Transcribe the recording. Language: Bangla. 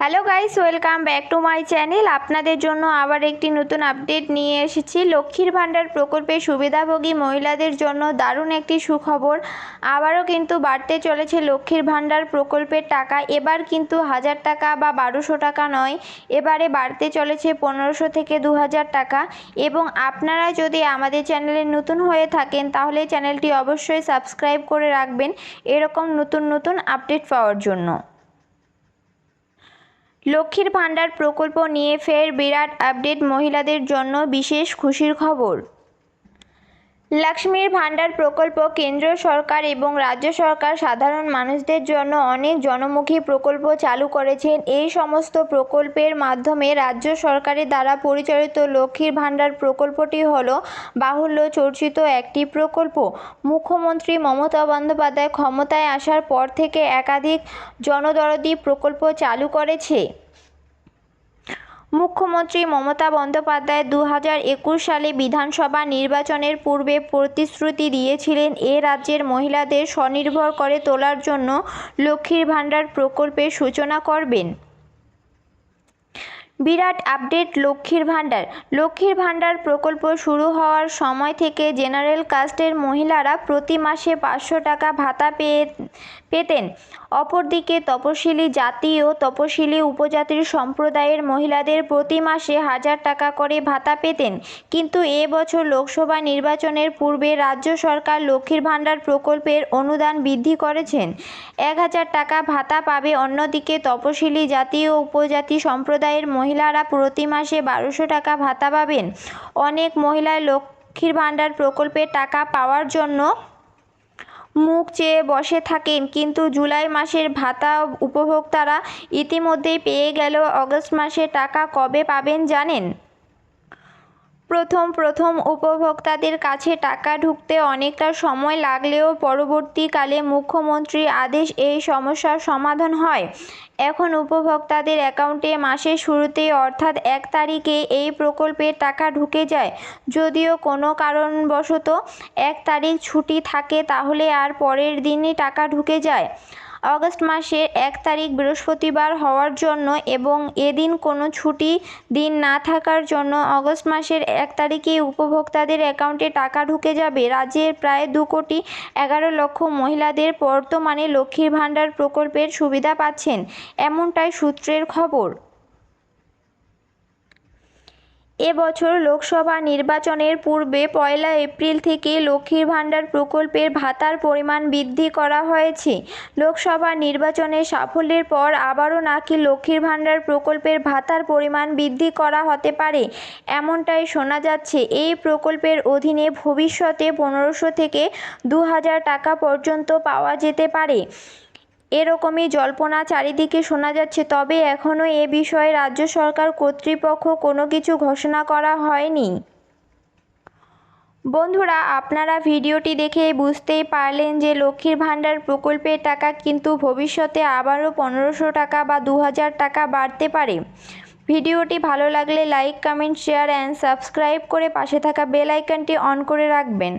Hello guys welcome back to my channel আপনাদের জন্য আবার একটি নতুন আপডেট নিয়ে এসেছি। লক্ষ্মীর ভাণ্ডার প্রকল্পে সুবিধাভোগী মহিলাদের জন্য দারুণ একটি সুখবর। আবারও কিন্তু বাড়তে চলেছে লক্ষ্মীর ভাণ্ডার প্রকল্পের টাকা। এবার কিন্তু হাজার টাকা বা বারোশো টাকা নয়, এবারে বাড়তে চলেছে পনেরোশো থেকে দু হাজার টাকা। এবং আপনারা যদি আমাদের চ্যানেলে নতুন হয়ে থাকেন, তাহলে চ্যানেলটি অবশ্যই সাবস্ক্রাইব করে রাখবেন। এরকম নতুন নতুন আপডেট পাওয়ার জন্য। লক্ষ্মীর ভাণ্ডার প্রকল্প নিয়ে ফের বিরাট আপডেট মহিলাদের জন্য বিশেষ খুশির খবর। লক্ষ্মীর ভাণ্ডার প্রকল্প কেন্দ্র সরকার এবং রাজ্য সরকার সাধারণ মানুষদের জন্য অনেক জনমুখী প্রকল্প চালু করেছেন। এই সমস্ত প্রকল্পের মাধ্যমে রাজ্য সরকারের দ্বারা পরিচালিত লক্ষ্মীর ভাণ্ডার প্রকল্পটি হল বাহুল্য চর্চিত একটি প্রকল্প। মুখ্যমন্ত্রী মমতা বন্দ্যোপাধ্যায় ক্ষমতায় আসার পর থেকে একাধিক জনদরদি প্রকল্প চালু করেছে। মুখ্যমন্ত্রী মমতা বন্দ্যোপাধ্যায় দু হাজার একুশ সালে বিধানসভা নির্বাচনের পূর্বে প্রতিশ্রুতি দিয়েছিলেন, এ রাজ্যের মহিলাদের স্বনির্ভর করে তোলার জন্য লক্ষ্মীর ভাণ্ডার প্রকল্পের সূচনা করবেন। বিরাট আপডেট লক্ষ্মীর ভাণ্ডার। লক্ষ্মীর ভাণ্ডার প্রকল্প শুরু হওয়ার সময় থেকে জেনারেল কাস্টের মহিলারা প্রতি মাসে পাঁচশো টাকা ভাতা পেয়ে, পেতেন। অপরদিকে তপশিলি জাতি ও তপশিলি উপজাতির সম্প্রদায়ের মহিলাদের প্রতি মাসে হাজার টাকা করে ভাতা পেতেন। কিন্তু এ বছর লোকসভা নির্বাচনের পূর্বে রাজ্য সরকার লক্ষ্মীর ভাণ্ডার প্রকল্পের অনুদান বৃদ্ধি করেছেন। এক হাজার টাকা ভাতা পাবে অন্যদিকে তপশিলি জাতি ও উপজাতি সম্প্রদায়ের মহিলারা প্রতি মাসে বারোশো টাকা ভাতা পাবেন। অনেক মহিলাই লক্ষ্মীর ভাণ্ডার প্রকল্পের টাকা পাওয়ার জন্য মুখ চেয়ে বসে থাকেন, কিন্তু জুলাই মাসের ভাতা উপভোক্তারা ইতিমধ্যেই পেয়ে গেলেও অগস্ট মাসে টাকা কবে পাবেন জানেন? প্রথম প্রথম উপভোক্তাদের কাছে টাকা ঢুকতে অনেকটা সময় লাগলেও পরবর্তীকালে মুখ্যমন্ত্রীর আদেশ এই সমস্যার সমাধান হয়। এখন উপভোক্তাদের অ্যাকাউন্টে মাসের শুরুতে অর্থাৎ এক তারিখে এই প্রকল্পের টাকা ঢুকে যায়। যদিও কোনো কারণবশত এক তারিখ ছুটি থাকে তাহলে আর পরের দিনই টাকা ঢুকে যায়। অগস্ট মাসের এক তারিখ বৃহস্পতিবার হওয়ার জন্য এবং এদিন কোনো ছুটি দিন না থাকার জন্য অগস্ট মাসের এক তারিখেই উপভোক্তাদের অ্যাকাউন্টে টাকা ঢুকে যাবে। রাজ্যের প্রায় দু কোটি এগারো লক্ষ মহিলাদের বর্তমানে লক্ষ্মীর ভাণ্ডার প্রকল্পের সুবিধা পাচ্ছেন। এমনটাই সূত্রের খবর। এবছর লোকসভা নির্বাচনের পূর্বে পয়লা এপ্রিল থেকে লক্ষ্মীর ভাণ্ডার প্রকল্পের ভাতার পরিমাণ বৃদ্ধি করা হয়েছে। লোকসভা নির্বাচনের সাফল্যের পর আবারও নাকি লক্ষ্মীর ভাণ্ডার প্রকল্পের ভাতার পরিমাণ বৃদ্ধি করা হতে পারে, এমনটাই শোনা যাচ্ছে। এই প্রকল্পের অধীনে ভবিষ্যতে পনেরোশো থেকে দু হাজার টাকা পর্যন্ত পাওয়া যেতে পারে। এরকমই জল্পনা চারিদিকে শোনা যাচ্ছে। তবে এখনও এ বিষয়ে রাজ্য সরকার কর্তৃপক্ষ কোনো কিছু ঘোষণা করা হয়নি। বন্ধুরা, আপনারা ভিডিওটি দেখে বুঝতেই পারলেন যে লক্ষ্মীর ভাণ্ডার প্রকল্পের টাকা কিন্তু ভবিষ্যতে আবারও পনেরোশো টাকা বা দু হাজার টাকা বাড়তে পারে। ভিডিওটি ভালো লাগলে like, comment, share, and subscribe করে পাশে থাকা বেল আইকনটি অন করে রাখবেন।